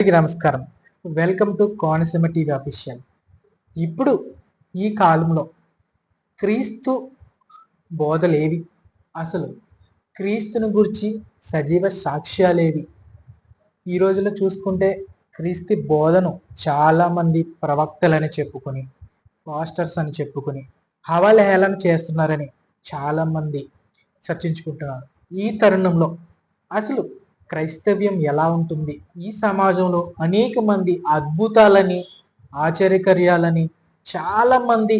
అందరికీ నమస్కారం. Welcome to Konaseema TV official ఇప్పుడు ఈ కాలంలో క్రీస్తు బోధలేవి? అసలు క్రీస్తుని గురించి సజీవ సాక్ష్యాలేవి? ఈ రోజుల్లో చూసుకుంటే క్రీస్తు బోధను చాలామంది ప్రవక్తలని చెప్పుకొని పాస్టర్స్ అని చెప్పుకొని హవలహేళన చేస్తున్నారని చాలామంది చర్చించుకుంటున్నారు. ఈ తరుణంలో అసలు క్రైస్తవ్యం ఎలా ఉంటుంది? ఈ సమాజంలో అనేక మంది అద్భుతాలని ఆశ్చర్యకర్యాలని చాలా మంది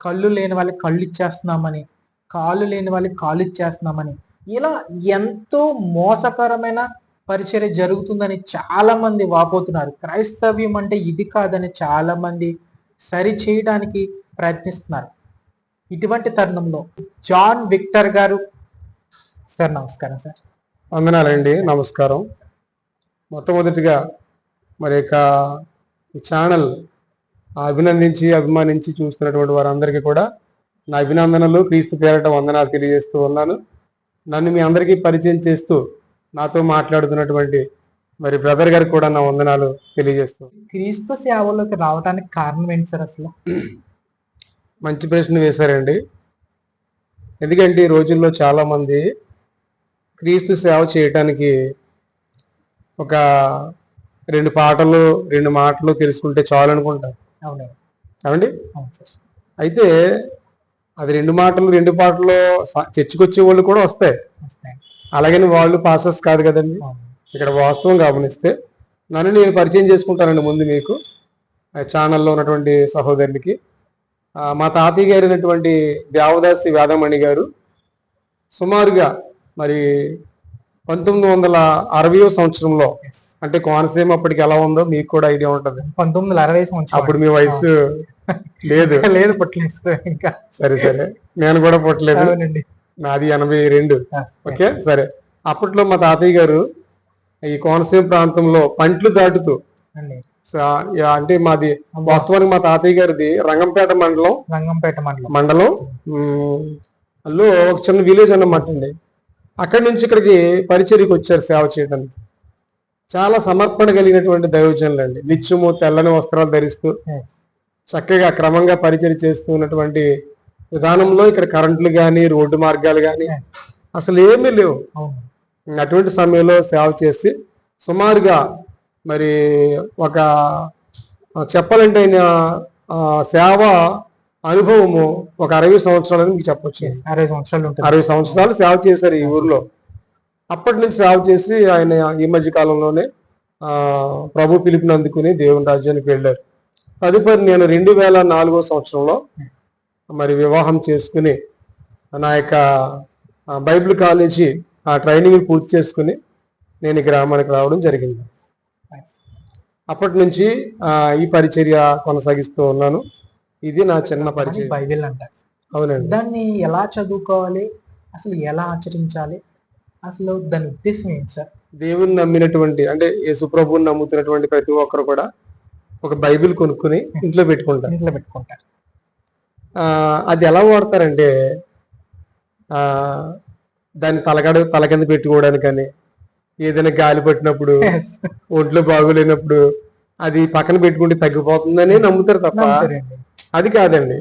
కళ్ళు లేని వాళ్ళకి కళ్ళు ఇచ్చేస్తున్నామని కాళ్ళు లేని వాళ్ళకి కాళ్ళు ఇచ్చేస్తున్నామని ఇలా ఎంతో మోసకరమైన పరిచర్య జరుగుతుందని చాలా మంది వాపోతున్నారు. క్రైస్తవ్యం అంటే ఇది కాదని చాలా మంది సరి చేయడానికి ప్రయత్నిస్తున్నారు. ఇటువంటి తరుణంలో జాన్ విక్టర్ గారు సార్ నమస్కారం సార్. వందనాలండి. నమస్కారం. మొట్టమొదటిగా మరి యొక్క ఈ ఛానల్ అభినందించి అభిమానించి చూస్తున్నటువంటి వారందరికీ కూడా నా అభినందనలు. క్రీస్తు పేరట వందనాలు తెలియజేస్తూ ఉన్నాను. నన్ను మీ అందరికీ పరిచయం చేస్తూ నాతో మాట్లాడుతున్నటువంటి మరి బ్రదర్ గారికి కూడా నా వందనాలు తెలియజేస్తూ క్రీస్తు సేవలోకి రావడానికి కారణం ఏంటి సార్ అసలు? మంచి ప్రశ్న వేశారండి. ఎందుకంటే ఈ రోజుల్లో చాలా మంది క్రీస్తు సేవ చేయటానికి ఒక రెండు పాటలు రెండు మాటలు తెలుసుకుంటే చాలు అనుకుంటారు అవునండి? అయితే అది రెండు మాటలు రెండు పాటలు స- చర్చికి వచ్చే వాళ్ళు కూడా వస్తాయి. అలాగని వాళ్ళు పాసెస్ కాదు కదండి. ఇక్కడ వాస్తవం గమనిస్తే నన్ను నేను పరిచయం చేసుకుంటానండి ముందు మీకు. ఛానల్లో ఉన్నటువంటి సహోదరులకి. ఆ, మా తాతయ్య గారు అయినటువంటి దేవదాసి వేదమణి గారు సుమారుగా మరి పంతొమ్మిది వందల అరవయో సంవత్సరంలో. అంటే కోనసీమ అప్పటికి ఎలా ఉందో మీకు కూడా ఐడియా ఉంటుంది. పంతొమ్మిది వందల అరవై సంవత్సరం. అప్పుడు మీ వయసు లేదు. లేదు పుట్టలేదు ఇంకా. సరే సరే. నేను కూడా పుట్టలేదు. నాది ఎనభై రెండు. ఓకే సరే. అప్పట్లో మా తాతయ్య గారు ఈ కోనసీమ ప్రాంతంలో పంట్లు దాటుతూ అంటే మాది వాస్తవానికి మా తాతయ్య గారిది రంగంపేట మండలం. రంగంపేట మండలం. మండలం. ఉమ్, లో ఒక చిన్న విలేజ్ అన్నమాట అండి. అక్కడి నుంచి ఇక్కడికి పరిచర్యకు వచ్చారు సేవ చేయడానికి. చాలా సమర్పణ కలిగినటువంటి దైవజనులు అండి. నిత్యము తెల్లని వస్త్రాలు ధరిస్తూ. చక్కగా క్రమంగా పరిచయం చేస్తూ ఉన్నటువంటి విధానంలో ఇక్కడ కరెంట్లు కానీ రోడ్డు మార్గాలు కానీ అసలు ఏమీ లేవు. అటువంటి సమయంలో సేవ చేసి సుమారుగా మరి ఒక చెప్పాలంటే ఆయన సేవ అనుభవము ఒక అరవై సంవత్సరాలని మీకు చెప్పొచ్చు. అరవై సంవత్సరాలు అరవై సంవత్సరాలు సేవ చేశారు ఈ ఊర్లో. అప్పటి నుంచి సేవ చేసి ఆయన ఈ మధ్య కాలంలోనే ఆ, ప్రభు పిలుపుని అందుకుని దేవుని రాజ్యానికి వెళ్ళారు. తదుపరి నేను రెండు వేల నాలుగో సంవత్సరంలో మరి వివాహం చేసుకుని నా యొక్క బైబిల్ కాలేజీ ఆ ట్రైనింగ్ పూర్తి చేసుకుని నేను గ్రామానికి రావడం జరిగింది. అప్పటి నుంచి ఈ పరిచర్య కొనసాగిస్తూ ఉన్నాను. ఇది నా చిన్న పరిచయం. బైబిల్ అంటారు అవునండి. దాన్ని ఎలా చదువుకోవాలి? అసలు ఎలా ఆచరించాలి? అసలు దాని ఉద్దేశం ఏంటి సార్? దేవుని నమ్మినటువంటి అంటే యేసుప్రభుని నమ్ముతున్నటువంటి ప్రతి ఒక్కరు కూడా ఒక బైబిల్ కొనుక్కుని ఇంట్లో పెట్టుకుంటారు. ఇంట్లో పెట్టుకుంటారు. ఆ, అది ఎలా వాడతారంటే ఆ, దాన్ని తలగడ తల కింద పెట్టుకోవడానికని ఏదైనా గాలి పట్టినప్పుడు. ఒంట్లో బాగోలేనప్పుడు అది పక్కన పెట్టుకుంటే తగ్గిపోతుందని నమ్ముతారు తప్ప. అది కాదండి.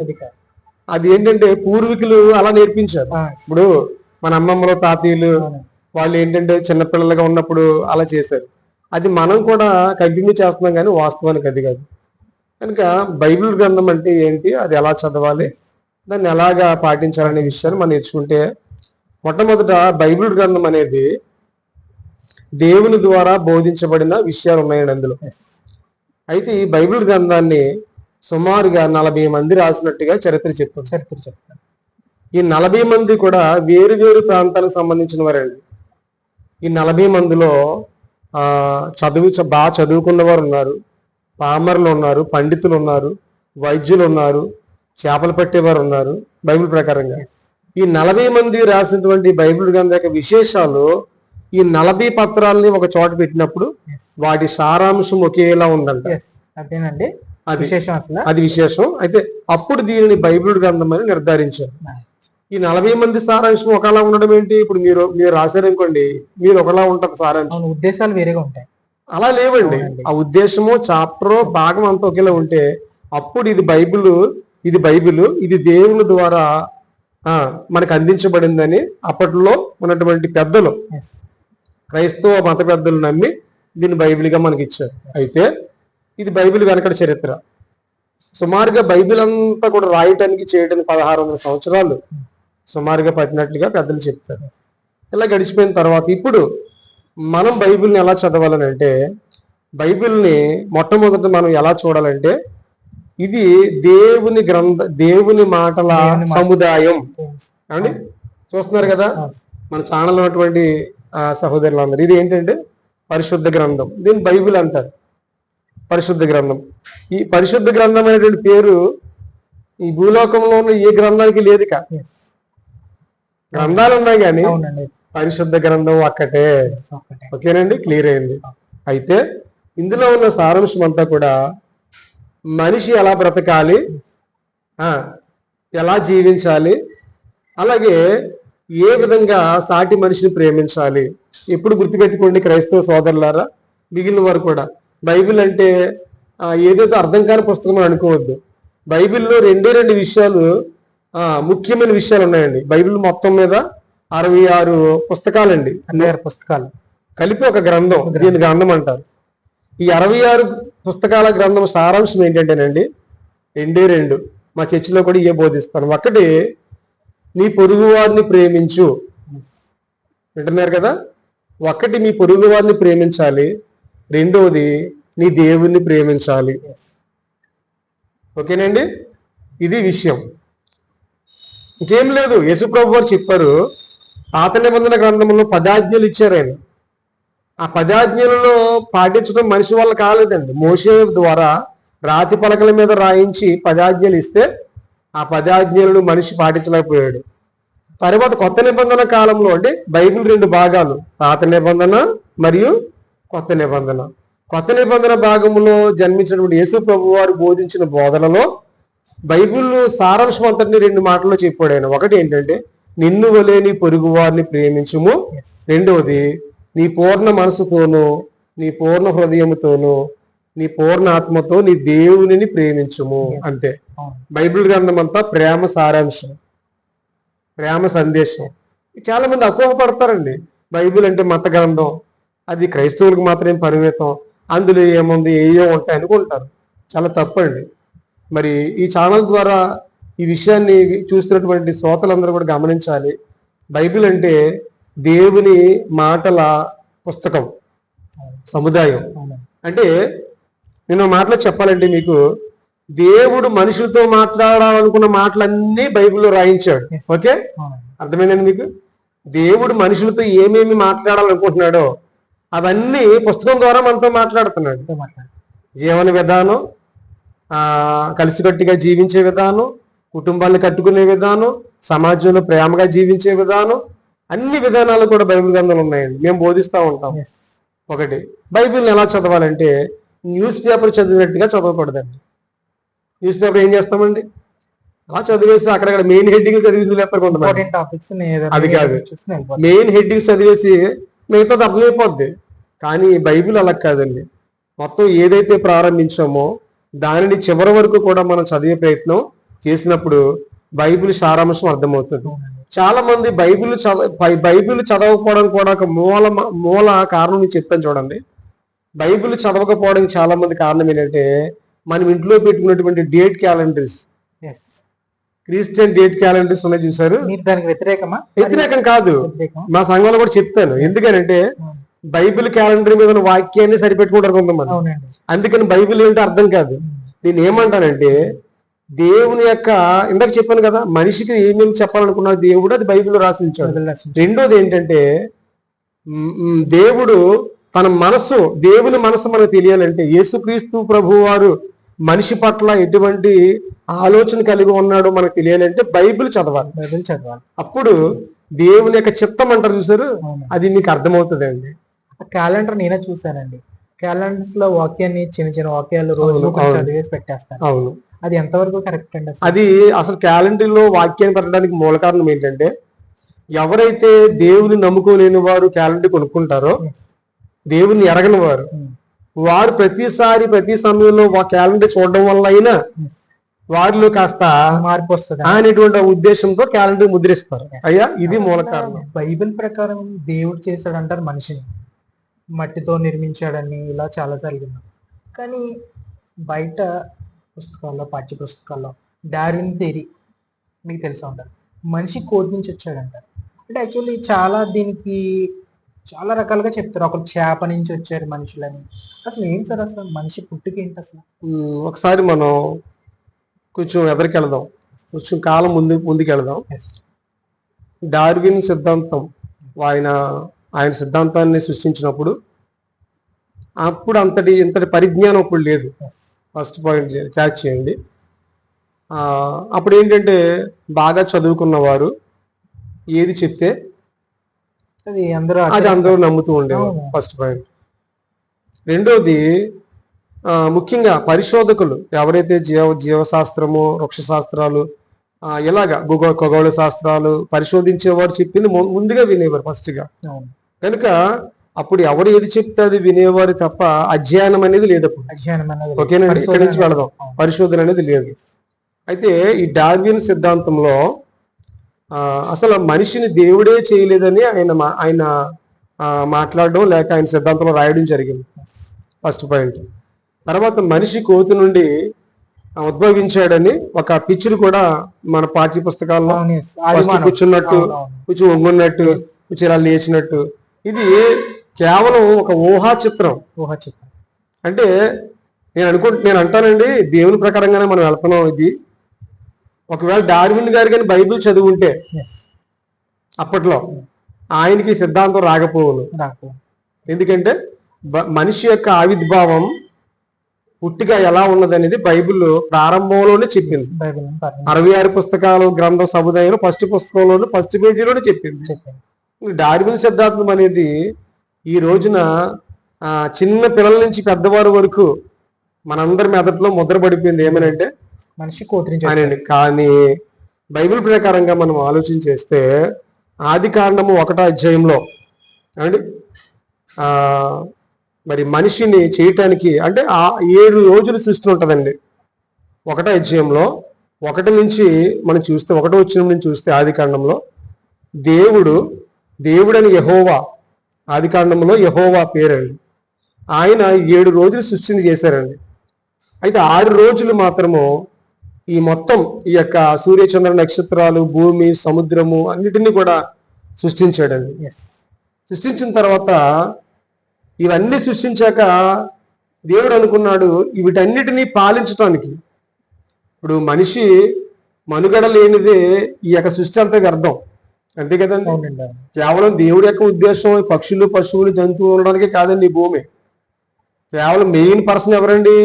అది ఏంటంటే పూర్వీకులు అలా నేర్పించారు. ఇప్పుడు మన అమ్మమ్మలు తాతయ్యలు. వాళ్ళు ఏంటంటే చిన్నపిల్లలుగా ఉన్నప్పుడు అలా చేశారు. అది మనం కూడా కంటిన్యూ చేస్తున్నాం కానీ వాస్తవానికి అది కాదు. కనుక బైబిల్ గ్రంథం అంటే ఏంటి? అది ఎలా చదవాలి? దాన్ని ఎలాగా పాటించాలనే విషయాన్ని మనం నేర్చుకుంటే మొట్టమొదట బైబిల్ గ్రంథం అనేది దేవుని ద్వారా బోధించబడిన విషయాలు ఉన్నాయండి అందులో. అయితే ఈ బైబిల్ గ్రంథాన్ని సుమారుగా నలభై మంది రాసినట్టుగా చరిత్ర చెప్తుంది చరిత్ర చెప్తాను ఈ నలభై మంది కూడా వేరు వేరు ప్రాంతాలకు సంబంధించిన వారండి. ఈ నలభై మందిలో ఆ చదువు బాగా చదువుకున్న వారు ఉన్నారు. పామర్లు ఉన్నారు పండితులు ఉన్నారు వైద్యులు ఉన్నారు చేపలు పట్టేవారు ఉన్నారు బైబిల్ ప్రకారంగా. ఈ నలభై మంది రాసినటువంటి బైబిల్ గ్రంథ యొక్క విశేషాలు ఈ నలభై పత్రాలని ఒక చోట పెట్టినప్పుడు. వాటి సారాంశం ఒకేలా ఉందంట. అదేనండి. అది విశేషం అసలు. అది విశేషం. అయితే అప్పుడు దీనిని బైబిల్ గ్రంథం అని నిర్ధారించారు. ఈ నలభై మంది సారాంశం ఒకలా ఉండడం ఏంటి? ఇప్పుడు మీరు మీరు రాశారనుకోండి మీరు ఒకలా ఉంటుంది సారాంశం. ఉద్దేశాలు వేరేగా ఉంటాయి. అలా లేవండి. ఆ ఉద్దేశము చాప్టర్ భాగం అంతా ఒకేలా ఉంటే అప్పుడు ఇది బైబిల్ ఇది బైబిల్ ఇది దేవుని ద్వారా ఆ, మనకు అందించబడిందని అప్పట్లో ఉన్నటువంటి పెద్దలు క్రైస్తవ మత పెద్దలు నమ్మి దీన్ని బైబిల్గా మనకి ఇచ్చారు అయితే ఇది బైబిల్ వెనకటి చరిత్ర. సుమారుగా బైబిల్ అంతా కూడా రాయటానికి చేయడానికి పదహారు వందల సంవత్సరాలు సుమారుగా పట్టినట్లుగా పెద్దలు చెప్తారు. ఇలా గడిచిపోయిన తర్వాత ఇప్పుడు మనం బైబిల్ని ఎలా చదవాలని అంటే బైబిల్ని మొట్టమొదట మనం ఎలా చూడాలంటే ఇది దేవుని గ్రంథ దేవుని మాటల సముదాయం. అండి చూస్తున్నారు కదా? మన ఛానల్ ఉన్నటువంటి సహోదరులందరూ. ఇది ఏంటంటే పరిశుద్ధ గ్రంథం. దీన్ని బైబిల్ అంటారు. పరిశుద్ధ గ్రంథం. ఈ పరిశుద్ధ గ్రంథం అనేటువంటి పేరు ఈ భూలోకంలో ఉన్న ఏ గ్రంథానికి లేదు కా గ్రంథాలు ఉన్నాయి కానీ పరిశుద్ధ గ్రంథం ఒక్కటే. ఓకేనండి? క్లియర్ అయింది. అయితే ఇందులో ఉన్న సారాంశం అంతా కూడా మనిషి ఎలా బ్రతకాలి? ఆ, ఎలా జీవించాలి? అలాగే ఏ విధంగా సాటి మనిషిని ప్రేమించాలి? ఎప్పుడు గుర్తుపెట్టుకోండి క్రైస్తవ సోదరులారా మిగిలిన వారు కూడా. బైబిల్ అంటే ఏదైతే అర్థం కాని పుస్తకం అని అనుకోవద్దు. బైబిల్లో రెండే రెండు విషయాలు ముఖ్యమైన విషయాలు ఉన్నాయండి. బైబిల్ మొత్తం మీద అరవై ఆరు పుస్తకాలండి. అన్నయ్య పుస్తకాలు. కలిపి ఒక గ్రంథం దీని గ్రంథం అంటారు. ఈ అరవై ఆరు పుస్తకాల గ్రంథం సారాంశం ఏంటంటేనండి రెండే రెండు. మా చర్చిలో కూడా ఇవే బోధిస్తాను. ఒకటి నీ పొరుగు వారిని ప్రేమించు. వింటున్నారు కదా? ఒకటి మీ పొరుగు వారిని ప్రేమించాలి రెండవది నీ దేవుణ్ణి ప్రేమించాలి. ఓకేనండి? ఇది విషయం. ఇంకేం లేదు యేసుప్రభు వారు చెప్పారు పాత నిబంధన గ్రంథంలో పదాజ్ఞలు ఇచ్చారు ఆయన. ఆ పదాజ్ఞలలో పాటించడం మనిషి వల్ల కాలేదండి. మోసే ద్వారా రాతి పలకల మీద రాయించి పదాజ్ఞలు ఇస్తే ఆ పదాజ్ఞలను మనిషి పాటించలేకపోయాడు. తర్వాత కొత్త నిబంధన కాలంలో అంటే బైబిల్ రెండు భాగాలు పాత నిబంధన మరియు కొత్త నిబంధన. కొత్త నిబంధన భాగంలో జన్మించినటువంటి యేసు ప్రభు వారు బోధించిన బోధనలో బైబిల్ సారాంశం అంతటిని రెండు మాటల్లో చెప్పాడు ఆయన. ఒకటి ఏంటంటే నిన్ను వలే నీ పొరుగు వారిని ప్రేమించుము. రెండవది నీ పూర్ణ మనసుతోనూ నీ పూర్ణ హృదయముతోనూ నీ పూర్ణ ఆత్మతో నీ దేవునిని ప్రేమించుము అంతే అవును. బైబిల్ గ్రంథం అంతా ప్రేమ సారాంశం. ప్రేమ సందేశం. చాలా మంది అపోహపడతారండి. బైబిల్ అంటే మత గ్రంథం. అది క్రైస్తవులకు మాత్రమే పరిమితం. అందులో ఏముంది ఏయో ఉంటాయి అనుకుంటారు. చాలా తప్పండి. మరి ఈ ఛానల్ ద్వారా ఈ విషయాన్ని చూస్తున్నటువంటి శ్రోతలందరూ కూడా గమనించాలి. బైబిల్ అంటే దేవుని మాటల పుస్తకం. సముదాయం. అంటే నేను ఒక మాటలో చెప్పాలంటే మీకు. దేవుడు మనుషులతో మాట్లాడాలనుకున్న మాటలన్నీ బైబిల్లో రాయించాడు. ఓకే? అర్థమైందండి మీకు? దేవుడు మనుషులతో ఏమేమి మాట్లాడాలనుకుంటున్నాడో అవన్నీ పుస్తకం ద్వారా మనతో మాట్లాడుతున్నాడు. జీవన విధానం ఆ కలిసికట్టుగా జీవించే విధానం కుటుంబాన్ని కట్టుకునే విధానం సమాజంలో ప్రేమగా జీవించే విధానం అన్ని విధానాలు కూడా బైబిల్ గ్రంథాలు ఉన్నాయండి. మేము బోధిస్తూ ఉంటాం. ఒకటి బైబిల్ని ఎలా చదవాలంటే న్యూస్ పేపర్ చదివినట్టుగా చదవకూడదండి. న్యూస్ పేపర్ ఏం చేస్తామండి? అలా చదివేసి అక్కడక్కడ మెయిన్ హెడ్డింగ్ చదివి లేకపోతే టాపిక్స్ అది కాదు. మెయిన్ హెడ్డింగ్ చదివేసి మిగతాది అర్థమైపోద్ది కానీ బైబిల్ అలా కాదండి. మొత్తం ఏదైతే ప్రారంభించామో దానిని చివరి వరకు కూడా మనం చదివే ప్రయత్నం చేసినప్పుడు బైబిల్ సారాంశం అర్థమవుతుంది. చాలా మంది బైబిల్ చదవ బైబిల్ చదవకపోవడం కూడా ఒక మూల మూల కారణం చెప్తాను చూడండి. బైబిల్ చదవకపోవడానికి చాలా మంది కారణం ఏంటంటే మనం ఇంట్లో పెట్టుకున్నటువంటి date calendars. Christian date calendars ఉన్నాయి చూసారు దానికి వ్యతిరేకమా? వ్యతిరేకం కాదు. మా సంఘంలో కూడా చెప్తాను. ఎందుకనంటే అవును. బైబిల్ క్యాలెండర్ మీద ఉన్న వాక్యాన్ని సరిపెట్టుకుంటారు కొంతమంది. అందుకని బైబిల్ ఏంటో అర్థం కాదు. నేను ఏమంటానంటే దేవుని యొక్క ఇందాక చెప్పాను కదా మనిషికి ఏమేమి చెప్పాలనుకున్నాడు దేవుడు అది బైబిల్ రాసి ఉంచాడు. రెండోది ఏంటంటే దేవుడు తన మనసు దేవుని మనసు మనకు తెలియాలంటే యేసుక్రీస్తు ప్రభు వారు మనిషి పట్ల ఎటువంటి ఆలోచన కలిగి ఉన్నాడో మనకు తెలియాలంటే బైబిల్ చదవాలి బైబిల్ చదవాలి. అప్పుడు దేవుని యొక్క చిత్తం అంటారు చూసారు అది మీకు అర్థమవుతుంది అండి ఆ క్యాలెండర్ నేనే చూసానండి క్యాలెండర్స్లో వాక్యాన్ని చిన్న చిన్న వాక్యాలు రోజు. చదివేసి పెట్టేస్తాను. అవును. అది ఎంతవరకు కరెక్ట్ అండి అది అసలు క్యాలెండర్లో వాక్యాన్ని పెట్టడానికి మూల కారణం ఏంటంటే ఎవరైతే దేవుని నమ్ముకోలేని వారు క్యాలెండర్ కొనుక్కుంటారో. దేవుణ్ణి ఎరగని వారు. ఉమ్, వారు ప్రతిసారి ప్రతి సమయంలో ఆ క్యాలెండర్ చూడడం వల్ల అయినా. వారిలో కాస్త మార్పు వస్తుంది. అనేటువంటి ఉద్దేశంతో క్యాలెండర్ ముద్రిస్తారు. అయ్యా ఇది మూల కారణం. బైబిల్ ప్రకారం దేవుడు చేశాడు అంటారు మనిషిని. మట్టితో నిర్మించాడని ఇలా చాలాసార్లు విన్నాం. కానీ బయట పుస్తకాల్లో పాఠ్య పుస్తకాల్లో డార్విన్ థియరీ మీకు తెలిసే ఉంటారు మనిషి కోటి నుంచి వచ్చాడంటారు అంటే యాక్చువల్లీ చాలా దీనికి చాలా రకాలుగా చెప్తారు. ఒకరు చేప నుంచి వచ్చారు మనుషులని. అసలు ఏం సార్ అసలు మనిషి పుట్టుక ఏంటి అసలు? ఒకసారి మనం కొంచెం ఎదరికి వెళదాం. కొంచెం కాలం ముందు ముందుకు వెళదాం ఎస్ డార్విన్ సిద్ధాంతం ఆయన ఆయన సిద్ధాంతాన్ని సృష్టించినప్పుడు అప్పుడు అంతటి ఇంతటి పరిజ్ఞానం అప్పుడు లేదు. ఫస్ట్ పాయింట్ క్యాచ్ చేయండి. అప్పుడు ఏంటంటే బాగా చదువుకున్నవారు ఏది చెప్తే అది అందరూ నమ్ముతూ ఉండేవారు. ఫస్ట్ పాయింట్ రెండోది ముఖ్యంగా పరిశోధకులు ఎవరైతే జీవ జీవశాస్త్రము వృక్షశాస్త్రాలు ఇలాగ భూగో ఖగోళ శాస్త్రాలు పరిశోధించేవారు చెప్పింది ముందుగా వినేవారు ఫస్ట్గా. అవును. కనుక అప్పుడు ఎవరు ఏది చెప్తే అది వినేవారు తప్ప అధ్యయనం అనేది లేదు అప్పుడు. ఓకేనండి? ఇక్కడి నుంచి పరిశోధన వెళదాం. పరిశోధన అనేది లేదు. అయితే ఈ డార్విన్ సిద్ధాంతంలో అసలు మనిషిని దేవుడే చేయలేదని ఆయన మా- ఆయన మాట్లాడడం లేక ఆయన సిద్ధాంతంలో రాయడం జరిగింది. ఫస్ట్ పాయింట్ తర్వాత మనిషి కోతి నుండి ఉద్భవించాడని ఒక పిక్చర్ కూడా మన పాఠ్య పుస్తకాల్లో. కూర్చున్నట్టు. కొంచెం వంగున్నట్టు కొంచెం ఇలా లేచినట్టు. ఇది కేవలం ఒక ఊహా చిత్రం ఊహ చిత్రం అంటే నేను అనుకో నేను అంటానండి దేవుని ప్రకారంగానే మనం వెళ్తున్నాం ఇది. ఒకవేళ డార్విన్ గారు కానీ బైబిల్ చదువుంటే అప్పట్లో ఆయనకి సిద్ధాంతం రాకపోవును. ఎందుకంటే మనిషి యొక్క ఆవిర్భావం పుట్టిగా ఎలా ఉన్నదనేది బైబిల్ ప్రారంభంలోనే చెప్పింది. అరవై ఆరు పుస్తకాలు గ్రంథం సముదాయం ఫస్ట్ పుస్తకంలోనే ఫస్ట్ పేజీలోనే చెప్పింది. డార్విన్ సిద్ధాంతం అనేది ఈ రోజున చిన్న పిల్లల నుంచి పెద్దవారి వరకు మనందరి మెదట్లో ముద్ర పడిపోయింది ఏమనంటే మనిషి కోతిరించి అనండి కానీ బైబిల్ ప్రకారంగా మనం ఆలోచన చేస్తే ఆది కాండము ఒకటో అధ్యాయంలో అండి ఆ మరి మనిషిని చేయటానికి అంటే ఆ ఏడు రోజులు సృష్టి ఉంటుందండి. ఒకటో అధ్యాయంలో ఒకటి నుంచి మనం చూస్తే ఒకటో వచ్చిన నుంచి చూస్తే ఆది కాండంలో దేవుడు దేవుడని యహోవా ఆది కాండంలో యహోవా పేరండి. ఆయన ఏడు రోజులు సృష్టిని చేశారండి. అయితే ఆరు రోజులు మాత్రము ఈ మొత్తం ఈ యొక్క సూర్యచంద్ర నక్షత్రాలు భూమి సముద్రము అన్నిటినీ కూడా సృష్టించాడండి. ఎస్ సృష్టించిన తర్వాత ఇవన్నీ సృష్టించాక దేవుడు అనుకున్నాడు వీటన్నిటినీ పాలించటానికి. ఇప్పుడు మనిషి మనుగడ లేనిదే ఈ యొక్క సృష్టి అంతా వ్యర్థం అంతే కదండి. కేవలం దేవుడి యొక్క ఉద్దేశం పక్షులు పశువులు జంతువులు ఉండడానికి కాదండి ఈ భూమి. కేవలం మెయిన్ పర్సన్ ఎవరండి?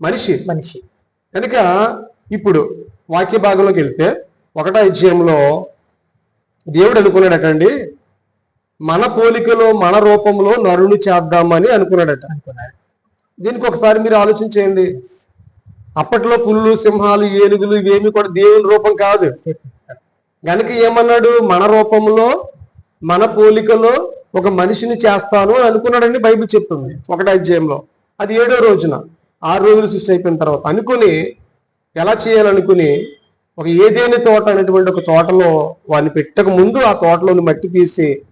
మనిషి. మనిషి. కనుక ఇప్పుడు వాక్య భాగంలోకి వెళ్తే ఒకటో అధ్యాయంలో దేవుడు అనుకున్నాడటండి మన పోలికలో మన రూపంలో నరుని చేద్దామని అనుకున్నాడట. అనుకున్నారు దీనికి ఒకసారి మీరు ఆలోచన చేయండి. అప్పట్లో పుల్లు సింహాలు ఏనుగులు ఇవేమి కూడా దేవుని రూపం కాదు. గనుక ఏమన్నాడు? మన రూపంలో మన పోలికలో ఒక మనిషిని చేస్తాను అని అనుకున్నాడని బైబిల్ చెప్తుంది. ఒకటో అధ్యాయంలో. అది ఏడో రోజున. ఆరు రోజులు సృష్టి అయిపోయిన తర్వాత అనుకుని ఎలా చేయాలనుకుని ఒక ఏదేని తోట అనేటువంటి ఒక తోటలో వాడిని పెట్టక ముందు ఆ తోటలోని మట్టి తీసి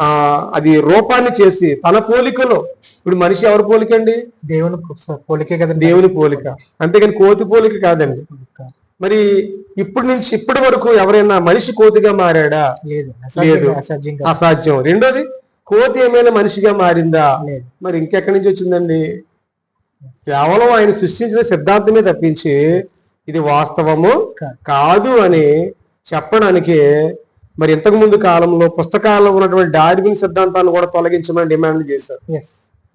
ఆ అది రూపాన్ని చేసి తన పోలికలో. ఇప్పుడు మనిషి ఎవరి పోలికండి? దేవుని పు- పోలికే కదండి. దేవుని పోలిక. అంతేగాని కోతి పోలిక కాదండి. మరి ఇప్పటి నుంచి ఇప్పటి వరకు ఎవరైనా మనిషి కోతిగా మారాడా? లేదు. లేదు. అసాధ్యం కాదు. రెండోది కోతి ఏమైనా మనిషిగా మారిందా? మరి ఇంకెక్కడి నుంచి వచ్చిందండి? కేవలం ఆయన సృష్టించిన సిద్ధాంతమే తప్పించి ఇది వాస్తవము కాదు. అని చెప్పడానికి మరి ఇంతకు ముందు కాలంలో పుస్తకాల్లో ఉన్నటువంటి డార్విన్ సిద్ధాంతాన్ని కూడా తొలగించమని డిమాండ్ చేశారు.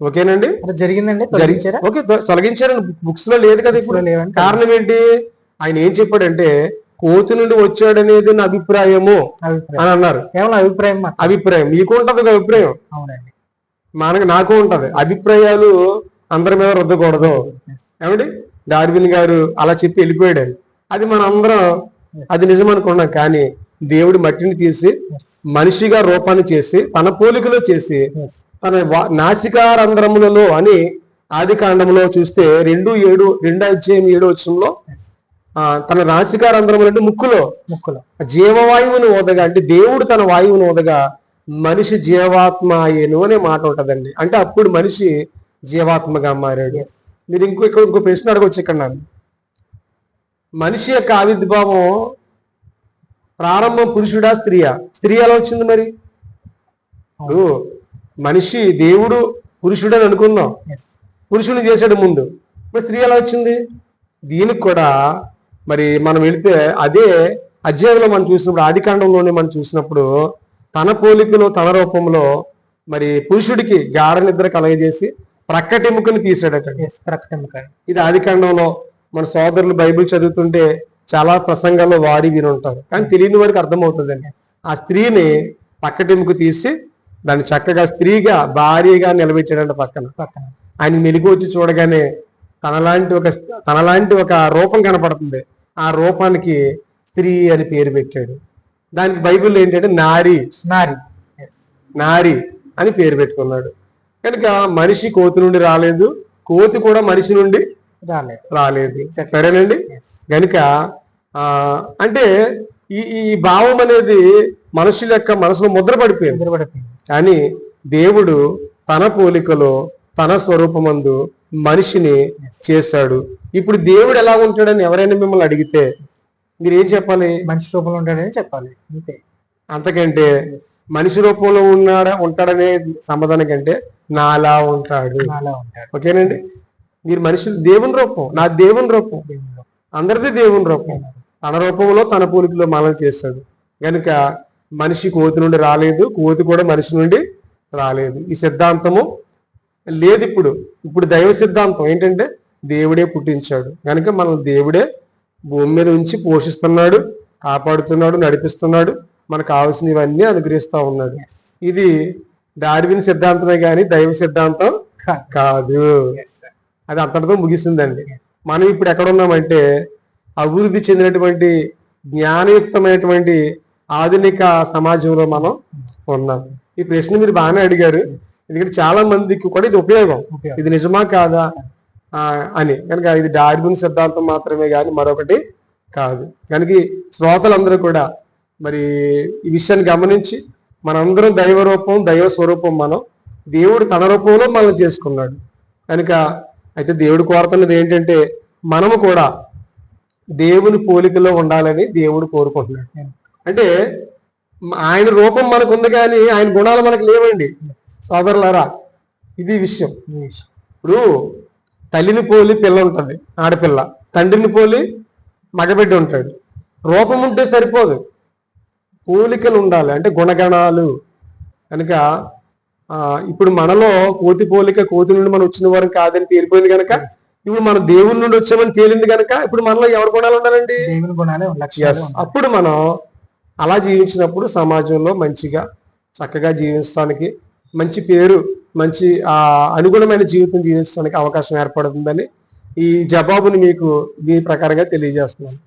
ఓకేనండి? జరిగిందండి? ఓకే తొలగించారని బుక్స్లో లేదు కదా ఇప్పుడు. కారణం ఏంటి? ఆయన ఏం చెప్పాడంటే కోతి నుండి వచ్చాడనేది నా అభిప్రాయము అభిప్రాయం. అని అన్నారు. కేవలం అభిప్రాయం అభిప్రాయం. మీకు ఉంటది ఒక అభిప్రాయం. అవునండి. మనకు నాకు ఉంటది. అభిప్రాయాలు అందరి మీద రుద్దకూడదు. ఏమండి డార్విన్ గారు అలా చెప్పి వెళ్ళిపోయాడు. అది మన అందరం అది నిజం అనుకున్నాం కానీ దేవుడు మట్టిని తీసి. మనిషిగా రూపాన్ని చేసి తన పోలికలో చేసి. తన నాసికారంధ్రములలో అని ఆది కాండంలో చూస్తే రెండు ఏడు రెండు అధ్యాయం ఏడు వచ్చంలో తన నాసికారంధ్రములు అంటే ముక్కులో ముక్కులో జీవవాయువును ఓదగా అంటే దేవుడు తన వాయువును ఓదగా మనిషి జీవాత్మ అయ్యేను అనే మాట ఉంటదండి అంటే అప్పుడు మనిషి జీవాత్మగా మారాడు. మీరు ఇంకో ఇక్కడ ఇంకో ప్రశ్న అడగొచ్చు ఇక్కడ నన్ను. మనిషి యొక్క ఆవిర్భావం ప్రారంభం పురుషుడా స్త్రీయా? స్త్రీ ఎలా వచ్చింది మరి? ఇప్పుడు మనిషి దేవుడు పురుషుడని అనుకుందాం ఎస్ పురుషుని చేశాడు ముందు. మరి స్త్రీ ఎలా వచ్చింది? దీనికి కూడా మరి మనం వెళితే అదే అధ్యాయంలో మనం చూసినప్పుడు ఆది కాండంలోనే మనం చూసినప్పుడు తన పోలికలో తన రూపంలో మరి పురుషుడికి గాఢ నిద్ర కలగజేసి ప్రక్కటెముకని తీసాడట ప్రకటన ఇది ఆది కాండంలో మన సోదరులు బైబిల్ చదువుతుంటే చాలా ప్రసంగాల్లో వాడి విని ఉంటారు కానీ తెలియని వాడికి అర్థమవుతుందండి. ఆ స్త్రీని పక్కటెముకు తీసి దాన్ని చక్కగా స్త్రీగా భార్యగా నిలబెట్టాడంట పక్కన. పక్కన. ఆయన మెలుగు వచ్చి చూడగానే తనలాంటి ఒక తనలాంటి ఒక రూపం కనపడుతుంది. ఆ రూపానికి స్త్రీ అని పేరు పెట్టాడు. దానికి బైబిల్లో ఏంటంటే నారి. నారి. నారి అని పేరు పెట్టుకున్నాడు. కనుక మనిషి కోతి నుండి రాలేదు కోతి కూడా మనిషి నుండి రాలేదు. రాలేదు. సరేనండి? ఆ అంటే ఈ ఈ భావం అనేది మనుషుల యొక్క మనసులో ముద్ర పడిపోయింది కానీ దేవుడు తన పోలికలో తన స్వరూపమందు మనిషిని చేశాడు. ఇప్పుడు దేవుడు ఎలా ఉంటాడని ఎవరైనా మిమ్మల్ని అడిగితే మీరు ఏం చెప్పాలి? మనిషి రూపంలో ఉంటాడని చెప్పాలి. అంతే. అంతకంటే మనిషి రూపంలో ఉన్నాడా ఉంటాడనే సమాధానం కంటే నాలా ఉంటాడు. ఓకేనండి? మీరు మనిషి దేవుని రూపం నా దేవుని రూపం. అందరిది దేవుని రూపం. తన రూపంలో తన పోలికలో మనం చేస్తాడు. గనుక మనిషి కోతి నుండి రాలేదు కోతి కూడా మనిషి నుండి రాలేదు. ఈ సిద్ధాంతము లేదు ఇప్పుడు. ఇప్పుడు దైవ సిద్ధాంతం ఏంటంటే దేవుడే పుట్టించాడు. కనుక మనం దేవుడే భూమి మీద ఉంచి పోషిస్తున్నాడు కాపాడుతున్నాడు నడిపిస్తున్నాడు. మనకు కావాల్సినవన్నీ అనుగ్రహిస్తా ఉన్నాడు. ఇది డార్విన్ సిద్ధాంతమే కానీ దైవ సిద్ధాంతం కాదు. అది అంతటితో ముగిసిందండి. మనం ఇప్పుడు ఎక్కడ ఉన్నామంటే అభివృద్ధి చెందినటువంటి జ్ఞానయుక్తమైనటువంటి ఆధునిక సమాజంలో మనం ఉన్నాం. ఈ ప్రశ్న మీరు బాగానే అడిగారు. ఎందుకంటే చాలా మందికి కూడా ఇది ఉపయోగం. ఇది నిజమా కాదా? అని. కనుక ఇది డార్విన్ సిద్ధాంతం మాత్రమే కానీ మరొకటి కాదు. కనుక శ్రోతలందరూ కూడా మరి ఈ విషయాన్ని గమనించి మనందరం దైవ రూపం దైవ స్వరూపం మనం. దేవుడు తన రూపంలో మనం చేసుకున్నాడు. కనుక అయితే దేవుడు కోరుతున్నది ఏంటంటే మనము కూడా దేవుని పోలికలో ఉండాలని దేవుడు కోరుకుంటున్నాడు. అంటే ఆయన రూపం మనకు ఉంది కానీ ఆయన గుణాలు మనకు లేవండి. సోదరులారా ఇది విషయం విషయం. ఇప్పుడు తల్లిని పోలి పిల్ల ఉంటుంది ఆడపిల్ల. తండ్రిని పోలి మగబిడ్డ ఉంటాడు. రూపం ఉంటే సరిపోదు. పోలికలు ఉండాలి. అంటే గుణగణాలు. కనుక ఆ, ఇప్పుడు మనలో కోతి పోలిక కోతి నుండి మనం వచ్చిన వారు కాదని తేలిపోయింది కనుక ఇప్పుడు మనం దేవుని నుండి వచ్చామని తేలింది కనుక ఇప్పుడు మనలో ఎవరి గుణాలు ఉండాలండి? దేవుని గుణాలే. అప్పుడు మనం అలా జీవించినప్పుడు సమాజంలో మంచిగా చక్కగా జీవించడానికి మంచి పేరు మంచి ఆ అనుగుణమైన జీవితం జీవించడానికి అవకాశం ఏర్పడుతుందని ఈ జవాబుని మీకు మీ ప్రకారంగా తెలియజేస్తున్నాను.